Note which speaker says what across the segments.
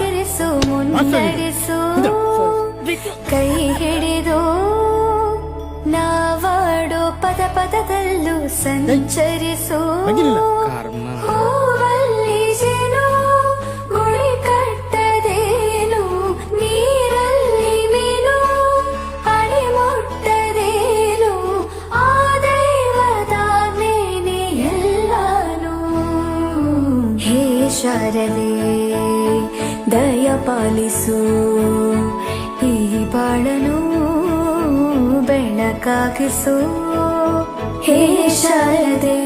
Speaker 1: ನೆಲೆಯಾಗಿರಿಸು ಮುನ್ನಡೆಸು ಕೈ ಹಿಡಿದು ನಾವಾಡೋ ಪದ ಪದದಲ್ಲೂ ಸಂಚರಿಸು. ಹೂವಲ್ಲಿ ಜೇನು ಗುಳಿ ಕಟ್ಟದೇನು ನೀರಲ್ಲಿ ಮೀನು ಅಡಿ ಮುಟ್ಟದೇನು ಆ ಎಲ್ಲಾನು ಹೇ ಶಾರದೆ. ಪಾಲಿಸು. ಈ ಬಾಳನು ಬೆಳಕಾಗಿಸು ಹೇ ಶಾರದೆ.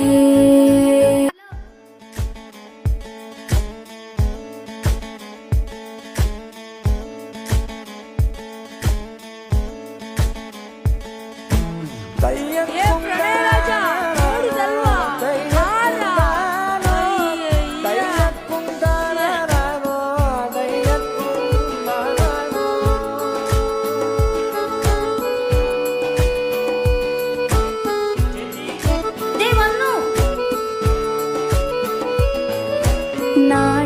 Speaker 2: ಏ
Speaker 1: 那